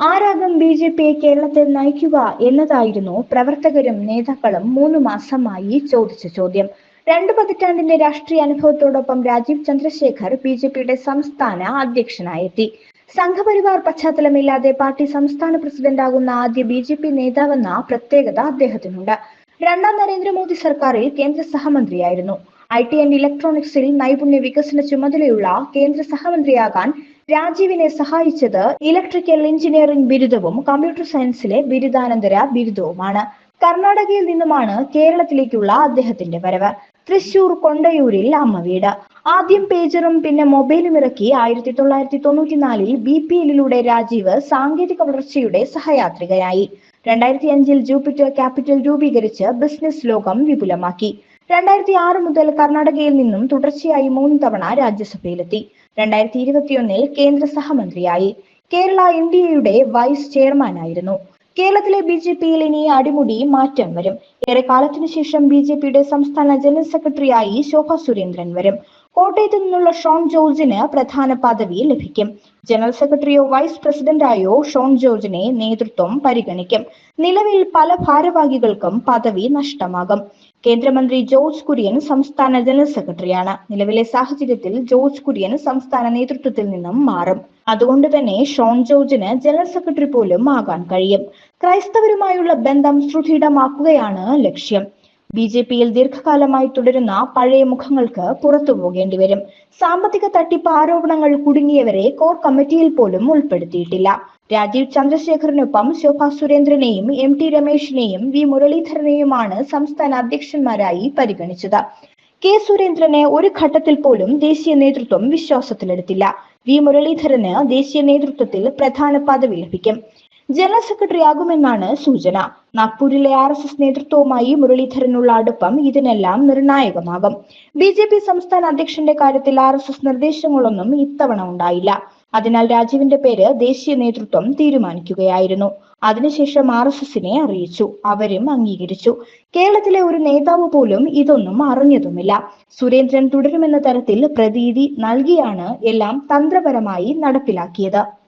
ആരാകും B J പിയെ കേരളത്തിൽ നയിക്കുക എന്നതായിരുന്നു പ്രവർത്തകരും നേതാക്കളും മൂന്ന് മാസമായി ചോദിച്ച ചോദ്യം. രണ്ടു പതിറ്റാണ്ടിന്റെ രാഷ്ട്രീയ അനുഭവത്തോടൊപ്പം രാജീവ് ചന്ദ്രശേഖർ ബി ജെ പിയുടെ സംസ്ഥാന അധ്യക്ഷനായെത്തി. സംഘപരിവാർ പശ്ചാത്തലമില്ലാതെ പാർട്ടി സംസ്ഥാന പ്രസിഡന്റ് ആകുന്ന ആദ്യ ബി ജെ പി നേതാവെന്ന പ്രത്യേകത അദ്ദേഹത്തിനുണ്ട്. രണ്ടാം നരേന്ദ്രമോദി സർക്കാരിൽ കേന്ദ്ര സഹമന്ത്രിയായിരുന്നു. ഐ ടി ആൻഡ് ഇലക്ട്രോണിക്സിൽ നൈപുണ്യ വികസന ചുമതലയുള്ള കേന്ദ്ര സഹമന്ത്രിയാകാൻ രാജീവിനെ സഹായിച്ചത് ഇലക്ട്രിക്കൽ എഞ്ചിനീയറിംഗ് ബിരുദവും കമ്പ്യൂട്ടർ സയൻസിലെ ബിരുദാനന്തര ബിരുദവുമാണ്. കർണാടകയിൽ നിന്നുമാണ് കേരളത്തിലേക്കുള്ള അദ്ദേഹത്തിന്റെ വരവ്. തൃശൂർ കൊണ്ടയൂരിൽ അമ്മ വീട്. ആദ്യം പേജറും പിന്നെ മൊബൈലും ഇറക്കി ആയിരത്തി തൊള്ളായിരത്തി തൊണ്ണൂറ്റിനാലിൽ ബി പി എല്ലിലൂടെ രാജീവ് സാങ്കേതിക വളർച്ചയുടെ സഹയാത്രികയായി. രണ്ടായിരത്തി അഞ്ചിൽ ജൂപ്പിറ്റർ ക്യാപിറ്റൽ രൂപീകരിച്ച് ബിസിനസ് ലോകം വിപുലമാക്കി. രണ്ടായിരത്തി ആറ് മുതൽ കർണാടകയിൽ നിന്നും തുടർച്ചയായി മൂന്ന് തവണ രാജ്യസഭയിലെത്തി. രണ്ടായിരത്തി ഇരുപത്തിയൊന്നിൽ കേന്ദ്ര സഹമന്ത്രിയായി. കേരള എൻ ഡി എയുടെ വൈസ് ചെയർമാനായിരുന്നു. കേരളത്തിലെ ബി ജെ പിയിൽ ഇനി അടിമുടി മാറ്റം വരും. ഏറെ കാലത്തിനു ശേഷം ബി ജെ പിയുടെ സംസ്ഥാന ജനറൽ സെക്രട്ടറിയായി ശോഭ സുരേന്ദ്രൻ വരും. കോട്ടയത്ത് നിന്നുള്ള ഷോൺ ജോർജിന് പ്രധാന പദവി ലഭിക്കും. ജനറൽ സെക്രട്ടറിയോ വൈസ് പ്രസിഡന്റായോ ഷോൺ ജോർജിനെ നേതൃത്വം പരിഗണിക്കും. നിലവിൽ പല ഭാരവാഹികൾക്കും പദവി നഷ്ടമാകും. കേന്ദ്രമന്ത്രി ജോർജ് കുര്യൻ സംസ്ഥാന ജനറൽ സെക്രട്ടറിയാണ്. നിലവിലെ സാഹചര്യത്തിൽ ജോർജ് കുര്യൻ സംസ്ഥാന നേതൃത്വത്തിൽ നിന്നും മാറും. അതുകൊണ്ട് തന്നെ ഷോൺ ജോർജിന് ജനറൽ സെക്രട്ടറി പോലും ആകാൻ കഴിയും. ക്രൈസ്തവരുമായുള്ള ബന്ധം സുദൃഢമാക്കുകയാണ് ലക്ഷ്യം. ബി ജെ പിയിൽ ദീർഘകാലമായി തുടരുന്ന പഴയ മുഖങ്ങൾക്ക് പുറത്തു പോകേണ്ടി വരും. സാമ്പത്തിക തട്ടിപ്പ് ആരോപണങ്ങൾ കുടുങ്ങിയവരെ കോർ കമ്മിറ്റിയിൽ പോലും ഉൾപ്പെടുത്തിയിട്ടില്ല. രാജീവ് ചന്ദ്രശേഖറിനൊപ്പം ശോഭ സുരേന്ദ്രനെയും എം ടി രമേശിനെയും വി മുരളീധരനെയുമാണ് സംസ്ഥാന അധ്യക്ഷന്മാരായി പരിഗണിച്ചത്. കെ സുരേന്ദ്രനെ ഒരു ഘട്ടത്തിൽ പോലും ദേശീയ നേതൃത്വം വിശ്വാസത്തിലെടുത്തില്ല. വി മുരളീധരന് ദേശീയ നേതൃത്വത്തിൽ പ്രധാന പദവി ലഭിക്കും. ജനറൽ സെക്രട്ടറി ആകുമെന്നാണ് സൂചന. നാഗ്പൂരിലെ ആർ എസ് എസ് നേതൃത്വവുമായി മുരളീധരനുള്ള അടുപ്പം ഇതിനെല്ലാം നിർണായകമാകും. ബി ജെ പി സംസ്ഥാന അധ്യക്ഷന്റെ കാര്യത്തിൽ ആർ എസ് എസ് നിർദ്ദേശങ്ങളൊന്നും ഇത്തവണ ഉണ്ടായില്ല. അതിനാൽ രാജീവിന്റെ പേര് ദേശീയ നേതൃത്വം തീരുമാനിക്കുകയായിരുന്നു. അതിനുശേഷം ആർ എസ് എസിനെ അറിയിച്ചു. അവരും അംഗീകരിച്ചു. കേരളത്തിലെ ഒരു നേതാവ് പോലും ഇതൊന്നും അറിഞ്ഞതുമില്ല. സുരേന്ദ്രൻ തുടരുമെന്ന തരത്തിൽ പ്രതീതി നൽകിയാണ് എല്ലാം തന്ത്രപരമായി നടപ്പിലാക്കിയത്.